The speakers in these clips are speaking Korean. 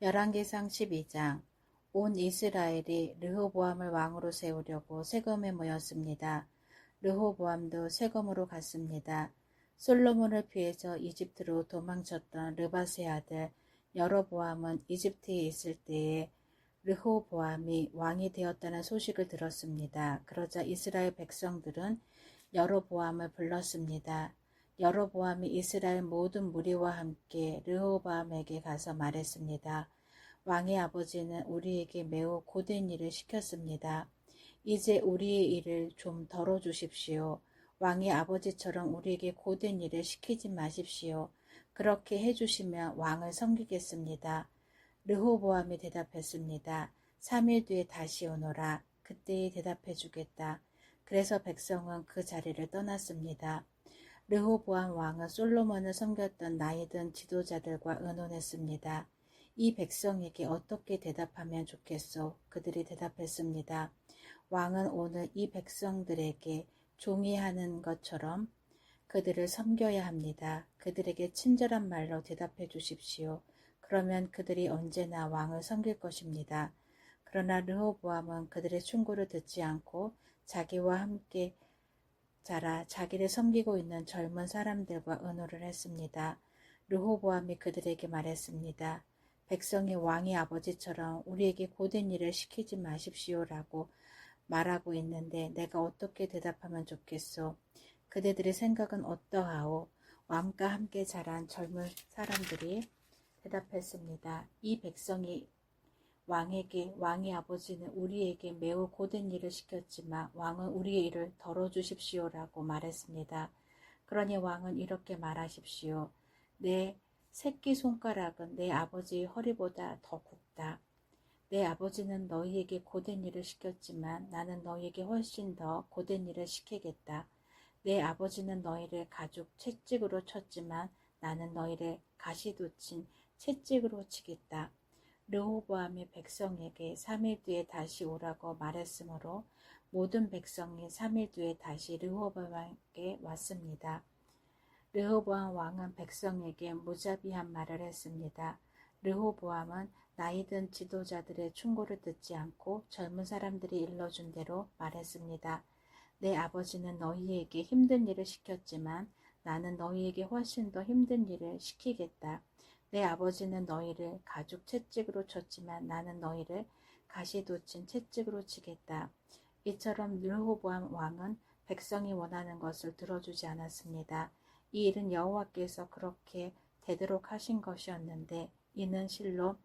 열왕기상 12장 온 이스라엘이 르호보암을 왕으로 세우려고 세검에 모였습니다. 르호보암도 세검으로 갔습니다. 솔로몬을 피해서 이집트로 도망쳤던 르바세 아들 여로보암은 이집트에 있을 때에 르호보암이 왕이 되었다는 소식을 들었습니다. 그러자 이스라엘 백성들은 여로보암을 불렀습니다. 여로보암이 이스라엘 모든 무리와 함께 르호보암에게 가서 말했습니다. 왕의 아버지는 우리에게 매우 고된 일을 시켰습니다. 이제 우리의 일을 좀 덜어주십시오. 왕의 아버지처럼 우리에게 고된 일을 시키지 마십시오. 그렇게 해주시면 왕을 섬기겠습니다. 르호보암이 대답했습니다. 3일 뒤에 다시 오너라. 그때에 대답해 주겠다. 그래서 백성은 그 자리를 떠났습니다. 르호보암 왕은 솔로몬을 섬겼던 나이든 지도자들과 의논했습니다. 이 백성에게 어떻게 대답하면 좋겠소? 그들이 대답했습니다. 왕은 오늘 이 백성들에게 종이 하는 것처럼 그들을 섬겨야 합니다. 그들에게 친절한 말로 대답해 주십시오. 그러면 그들이 언제나 왕을 섬길 것입니다. 그러나 르호보암은 그들의 충고를 듣지 않고 자기와 함께 자라 자기를 섬기고 있는 젊은 사람들과 의논을 했습니다. 르호보암이 그들에게 말했습니다. 백성이 왕의 아버지처럼 우리에게 고된 일을 시키지 마십시오라고 말하고 있는데 내가 어떻게 대답하면 좋겠소? 그대들의 생각은 어떠하오? 왕과 함께 자란 젊은 사람들이 대답했습니다. 이 백성이 왕에게 왕의 아버지는 우리에게 매우 고된 일을 시켰지만 왕은 우리의 일을 덜어주십시오라고 말했습니다. 그러니 왕은 이렇게 말하십시오. 내 새끼 손가락은 내 아버지의 허리보다 더 굵다. 내 아버지는 너희에게 고된 일을 시켰지만 나는 너희에게 훨씬 더 고된 일을 시키겠다. 내 아버지는 너희를 가죽 채찍으로 쳤지만 나는 너희를 가시돋친 채찍으로 치겠다. 르호보암이 백성에게 3일 뒤에 다시 오라고 말했으므로 모든 백성이 3일 뒤에 다시 르호보암에게 왔습니다. 르호보암 왕은 백성에게 무자비한 말을 했습니다. 르호보암은 나이든 지도자들의 충고를 듣지 않고 젊은 사람들이 일러준 대로 말했습니다. 내 아버지는 너희에게 힘든 일을 시켰지만 나는 너희에게 훨씬 더 힘든 일을 시키겠다. 내 아버지는 너희를 가죽 채찍으로 쳤지만 나는 너희를 가시 돋친 채찍으로 치겠다. 이처럼 르호보암 왕은 백성이 원하는 것을 들어주지 않았습니다. 이 일은 여호와께서 그렇게 되도록 하신 것이었는데 이는 실로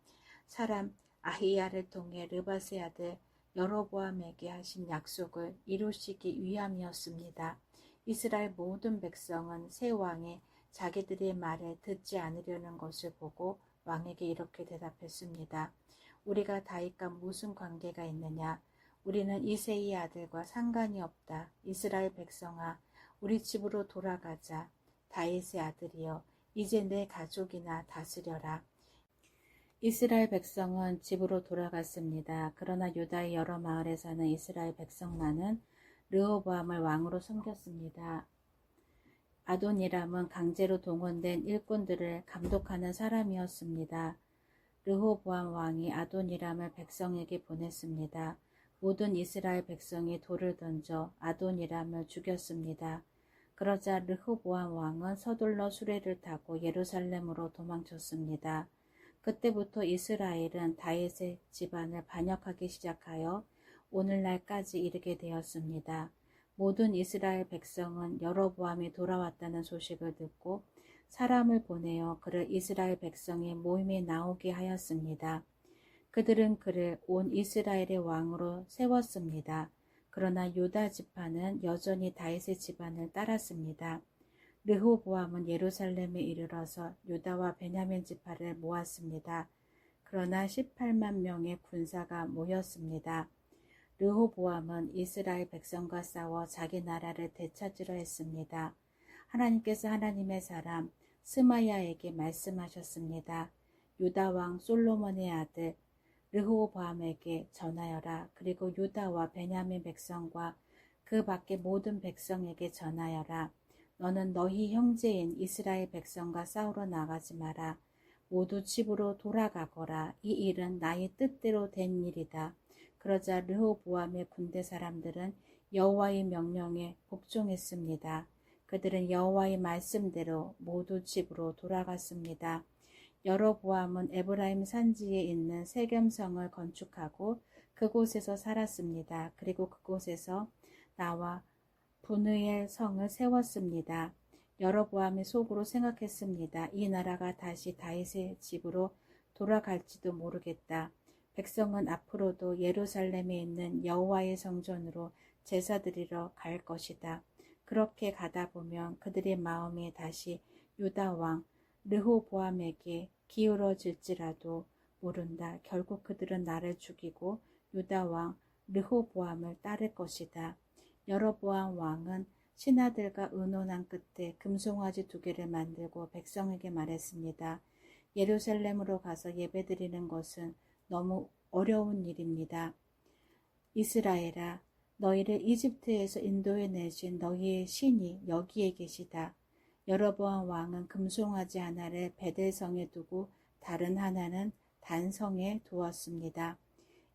사람 아히야를 통해 르바세 아들 여로보암에게 하신 약속을 이루시기 위함이었습니다. 이스라엘 모든 백성은 새 왕의 자기들의 말을 듣지 않으려는 것을 보고 왕에게 이렇게 대답했습니다. 우리가 다윗과 무슨 관계가 있느냐? 우리는 이세의 아들과 상관이 없다. 이스라엘 백성아, 우리 집으로 돌아가자. 다윗의 아들이여, 이제 내 가족이나 다스려라. 이스라엘 백성은 집으로 돌아갔습니다. 그러나 유다의 여러 마을에 사는 이스라엘 백성만은 르호보암을 왕으로 섬겼습니다. 아도니람은 강제로 동원된 일꾼들을 감독하는 사람이었습니다. 르호보암 왕이 아도니람을 백성에게 보냈습니다. 모든 이스라엘 백성이 돌을 던져 아도니람을 죽였습니다. 그러자 르호보암 왕은 서둘러 수레를 타고 예루살렘으로 도망쳤습니다. 그때부터 이스라엘은 다윗의 집안을 반역하기 시작하여 오늘날까지 이르게 되었습니다. 모든 이스라엘 백성은 여로보암이 돌아왔다는 소식을 듣고 사람을 보내어 그를 이스라엘 백성의 모임에 나오게 하였습니다. 그들은 그를 온 이스라엘의 왕으로 세웠습니다. 그러나 유다 지파는 여전히 다윗의 집안을 따랐습니다. 르호보암은 예루살렘에 이르러서 유다와 베냐민 지파를 모았습니다. 그러나 18만 명의 군사가 모였습니다. 르호보암은 이스라엘 백성과 싸워 자기 나라를 되찾으려 했습니다. 하나님께서 하나님의 사람 스마야에게 말씀하셨습니다. 유다 왕 솔로몬의 아들 르호보암에게 전하여라. 그리고 유다와 베냐민 백성과 그 밖의 모든 백성에게 전하여라. 너는 너희 형제인 이스라엘 백성과 싸우러 나가지 마라. 모두 집으로 돌아가거라. 이 일은 나의 뜻대로 된 일이다. 그러자 르호보암의 군대 사람들은 여호와의 명령에 복종했습니다. 그들은 여호와의 말씀대로 모두 집으로 돌아갔습니다. 여로보암은 에브라임 산지에 있는 세겜성을 건축하고 그곳에서 살았습니다. 그리고 그곳에서 나와 분의엘 성을 세웠습니다. 여로보암이 속으로 생각했습니다. 이 나라가 다시 다윗의 집으로 돌아갈지도 모르겠다. 백성은 앞으로도 예루살렘에 있는 여호와의 성전으로 제사 드리러 갈 것이다. 그렇게 가다 보면 그들의 마음이 다시 유다 왕 르호보암에게 기울어질지라도 모른다. 결국 그들은 나를 죽이고 유다 왕 르호보암을 따를 것이다. 여로보암 왕은 신하들과 의논한 끝에 금송아지 두 개를 만들고 백성에게 말했습니다. 예루살렘으로 가서 예배드리는 것은 너무 어려운 일입니다. 이스라엘아, 너희를 이집트에서 인도해 내신 너희의 신이 여기에 계시다. 여러보암 왕은 금송아지 하나를 베델성에 두고 다른 하나는 단성에 두었습니다.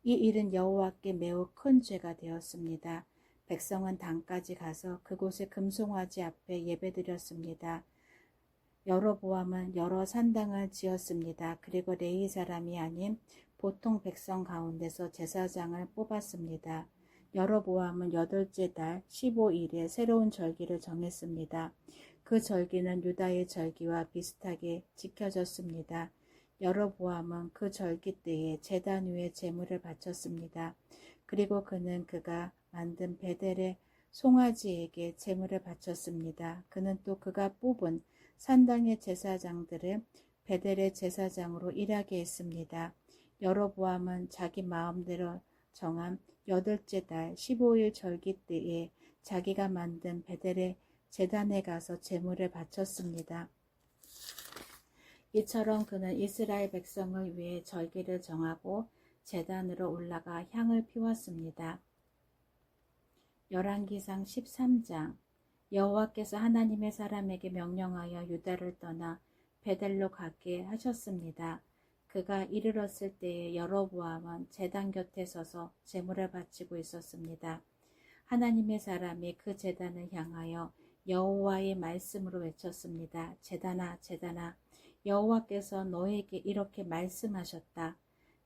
이 일은 여호와께 매우 큰 죄가 되었습니다. 백성은 단까지 가서 그곳의 금송아지 앞에 예배드렸습니다. 여로보암은 여러 산당을 지었습니다. 그리고 레이 사람이 아닌 보통 백성 가운데서 제사장을 뽑았습니다. 여로보암은 여덟째 달 15일에 새로운 절기를 정했습니다. 그 절기는 유다의 절기와 비슷하게 지켜졌습니다. 여로보암은 그 절기 때에 제단 위에 제물을 바쳤습니다. 그리고 그는 그가 만든 베델의 송아지에게 제물을 바쳤습니다. 그는 또 그가 뽑은 산당의 제사장들을 베델의 제사장으로 일하게 했습니다. 여로보암은 자기 마음대로 정한 여덟째 달 15일 절기 때에 자기가 만든 베델의 재단에 가서 제물을 바쳤습니다. 이처럼 그는 이스라엘 백성을 위해 절기를 정하고 재단으로 올라가 향을 피웠습니다. 열왕기상 13장 여호와께서 하나님의 사람에게 명령하여 유다를 떠나 베델로 가게 하셨습니다. 그가 이르렀을 때에 여로보암은 제단 곁에 서서 제물을 바치고 있었습니다. 하나님의 사람이 그 제단을 향하여 여호와의 말씀으로 외쳤습니다. 제단아 제단아 여호와께서 너에게 이렇게 말씀하셨다.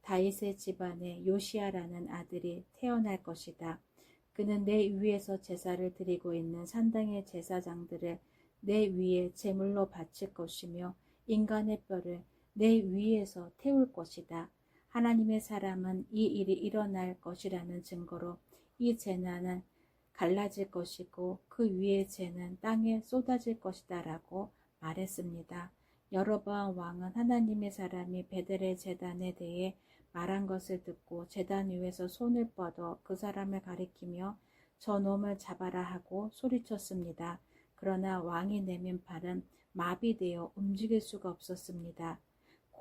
다윗의 집안에 요시아라는 아들이 태어날 것이다. 그는 내 위에서 제사를 드리고 있는 산당의 제사장들을 내 위에 제물로 바칠 것이며 인간의 뼈를 내 위에서 태울 것이다. 하나님의 사람은 이 일이 일어날 것이라는 증거로 이 재난은 갈라질 것이고 그 위의 재는 땅에 쏟아질 것이다 라고 말했습니다. 여로보암 왕은 하나님의 사람이 베델의 재단에 대해 말한 것을 듣고 재단 위에서 손을 뻗어 그 사람을 가리키며 저 놈을 잡아라 하고 소리쳤습니다. 그러나 왕이 내민 팔은 마비되어 움직일 수가 없었습니다.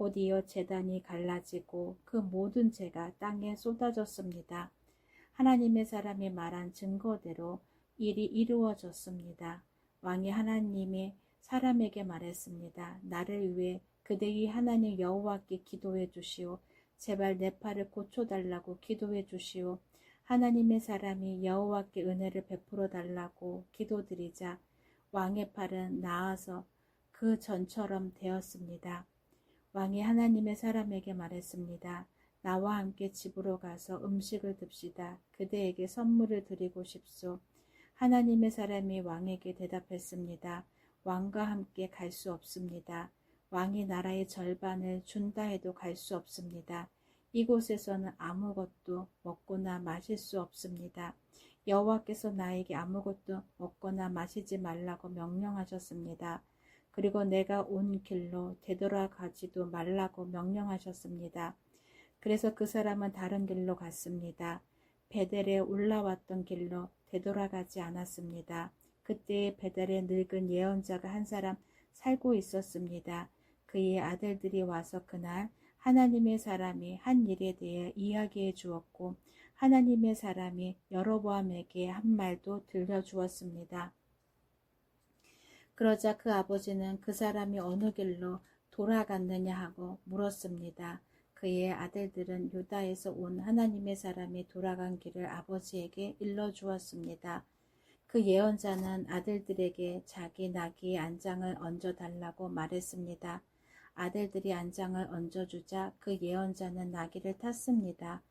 곧이어 재단이 갈라지고 그 모든 재가 땅에 쏟아졌습니다. 하나님의 사람이 말한 증거대로 일이 이루어졌습니다. 왕이 하나님의 사람에게 말했습니다. 나를 위해 그대의 하나님 여호와께 기도해 주시오. 제발 내 팔을 고쳐달라고 기도해 주시오. 하나님의 사람이 여호와께 은혜를 베풀어 달라고 기도드리자 왕의 팔은 나아서 그 전처럼 되었습니다. 왕이 하나님의 사람에게 말했습니다. 나와 함께 집으로 가서 음식을 듭시다. 그대에게 선물을 드리고 싶소. 하나님의 사람이 왕에게 대답했습니다. 왕과 함께 갈 수 없습니다. 왕이 나라의 절반을 준다 해도 갈 수 없습니다. 이곳에서는 아무것도 먹거나 마실 수 없습니다. 여호와께서 나에게 아무것도 먹거나 마시지 말라고 명령하셨습니다. 그리고 내가 온 길로 되돌아가지도 말라고 명령하셨습니다. 그래서 그 사람은 다른 길로 갔습니다. 베델에 올라왔던 길로 되돌아가지 않았습니다. 그때 베델에 늙은 예언자가 한 사람 살고 있었습니다. 그의 아들들이 와서 그날 하나님의 사람이 한 일에 대해 이야기해 주었고 하나님의 사람이 여로보암에게 한 말도 들려 주었습니다. 그러자 그 아버지는 그 사람이 어느 길로 돌아갔느냐 하고 물었습니다. 그의 아들들은 유다에서 온 하나님의 사람이 돌아간 길을 아버지에게 일러주었습니다. 그 예언자는 아들들에게 자기 나귀의 안장을 얹어 달라고 말했습니다. 아들들이 안장을 얹어주자 그 예언자는 나귀를 탔습니다.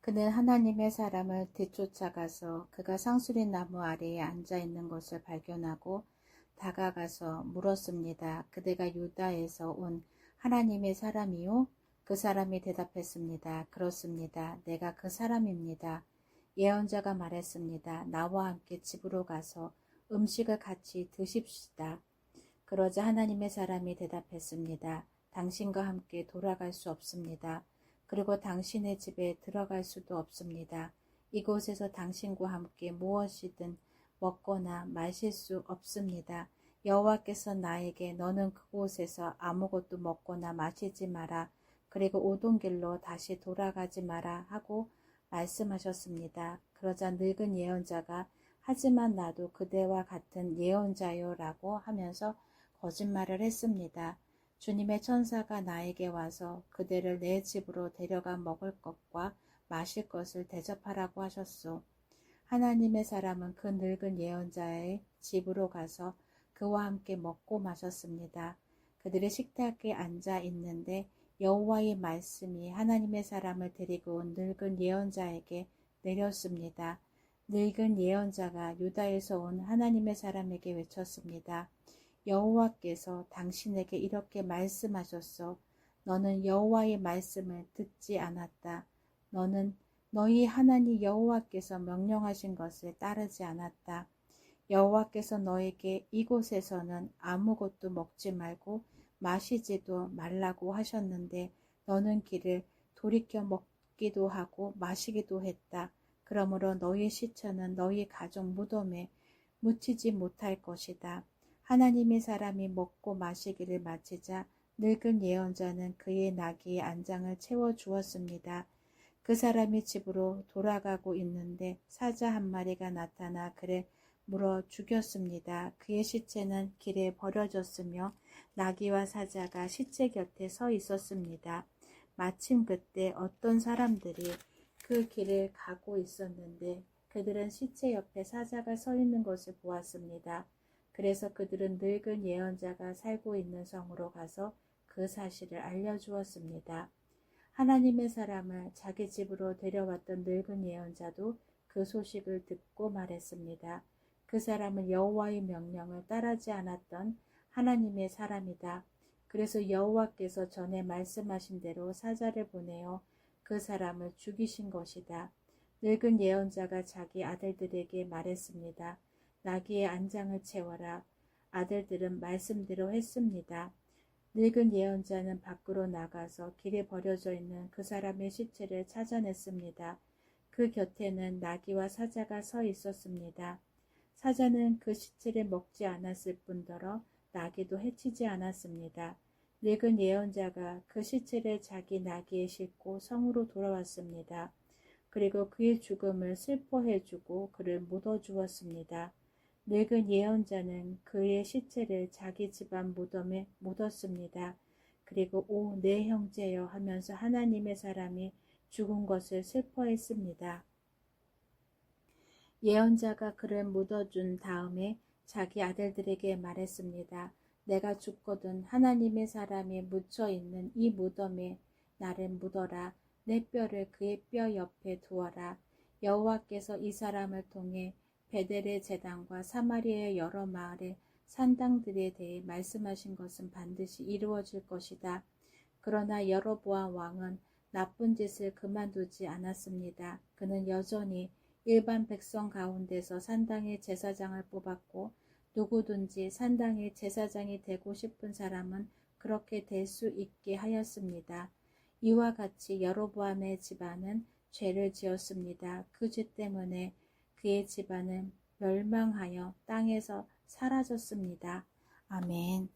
그는 하나님의 사람을 뒤쫓아가서 그가 상수리 나무 아래에 앉아 있는 것을 발견하고 다가가서 물었습니다. 그대가 유다에서 온 하나님의 사람이요? 그 사람이 대답했습니다. 그렇습니다. 내가 그 사람입니다. 예언자가 말했습니다. 나와 함께 집으로 가서 음식을 같이 드십시다. 그러자 하나님의 사람이 대답했습니다. 당신과 함께 돌아갈 수 없습니다. 그리고 당신의 집에 들어갈 수도 없습니다. 이곳에서 당신과 함께 무엇이든 먹거나 마실 수 없습니다. 여호와께서 나에게 너는 그곳에서 아무것도 먹거나 마시지 마라. 그리고 오던 길로 다시 돌아가지 마라 하고 말씀하셨습니다. 그러자 늙은 예언자가 하지만 나도 그대와 같은 예언자요 라고 하면서 거짓말을 했습니다. 주님의 천사가 나에게 와서 그대를 내 집으로 데려가 먹을 것과 마실 것을 대접하라고 하셨소. 하나님의 사람은 그 늙은 예언자의 집으로 가서 그와 함께 먹고 마셨습니다. 그들의 식탁에 앉아 있는데 여호와의 말씀이 하나님의 사람을 데리고 온 늙은 예언자에게 내렸습니다. 늙은 예언자가 유다에서 온 하나님의 사람에게 외쳤습니다. 여호와께서 당신에게 이렇게 말씀하셨소. 너는 여호와의 말씀을 듣지 않았다. 너는 너희 하나님 여호와께서 명령하신 것을 따르지 않았다. 여호와께서 너에게 이곳에서는 아무것도 먹지 말고 마시지도 말라고 하셨는데 너는 길을 돌이켜 먹기도 하고 마시기도 했다. 그러므로 너희 시체는 너희 가족 무덤에 묻히지 못할 것이다. 하나님의 사람이 먹고 마시기를 마치자 늙은 예언자는 그의 나귀의 안장을 채워 주었습니다. 그 사람이 집으로 돌아가고 있는데 사자 한 마리가 나타나 그를 물어 죽였습니다. 그의 시체는 길에 버려졌으며 나귀와 사자가 시체 곁에 서 있었습니다. 마침 그때 어떤 사람들이 그 길을 가고 있었는데 그들은 시체 옆에 사자가 서 있는 것을 보았습니다. 그래서 그들은 늙은 예언자가 살고 있는 성으로 가서 그 사실을 알려주었습니다. 하나님의 사람을 자기 집으로 데려왔던 늙은 예언자도 그 소식을 듣고 말했습니다. 그 사람은 여호와의 명령을 따르지 않았던 하나님의 사람이다. 그래서 여호와께서 전에 말씀하신 대로 사자를 보내어 그 사람을 죽이신 것이다. 늙은 예언자가 자기 아들들에게 말했습니다. 나귀의 안장을 채워라. 아들들은 말씀대로 했습니다. 늙은 예언자는 밖으로 나가서 길에 버려져 있는 그 사람의 시체를 찾아냈습니다. 그 곁에는 나귀와 사자가 서 있었습니다. 사자는 그 시체를 먹지 않았을 뿐더러 나귀도 해치지 않았습니다. 늙은 예언자가 그 시체를 자기 나귀에 싣고 성으로 돌아왔습니다. 그리고 그의 죽음을 슬퍼해주고 그를 묻어주었습니다. 늙은 예언자는 그의 시체를 자기 집안 무덤에 묻었습니다. 그리고 오내 형제여 하면서 하나님의 사람이 죽은 것을 슬퍼했습니다. 예언자가 그를 묻어준 다음에 자기 아들들에게 말했습니다. 내가 죽거든 하나님의 사람이 묻혀 있는 이 무덤에 나를 묻어라. 내 뼈를 그의 뼈 옆에 두어라. 여호와께서 이 사람을 통해 베델의 재단과 사마리아의 여러 마을의 산당들에 대해 말씀하신 것은 반드시 이루어질 것이다. 그러나 여로보암 왕은 나쁜 짓을 그만두지 않았습니다. 그는 여전히 일반 백성 가운데서 산당의 제사장을 뽑았고 누구든지 산당의 제사장이 되고 싶은 사람은 그렇게 될 수 있게 하였습니다. 이와 같이 여로보암의 집안은 죄를 지었습니다. 그 죄 때문에 그의 집안은 멸망하여 땅에서 사라졌습니다. 아멘.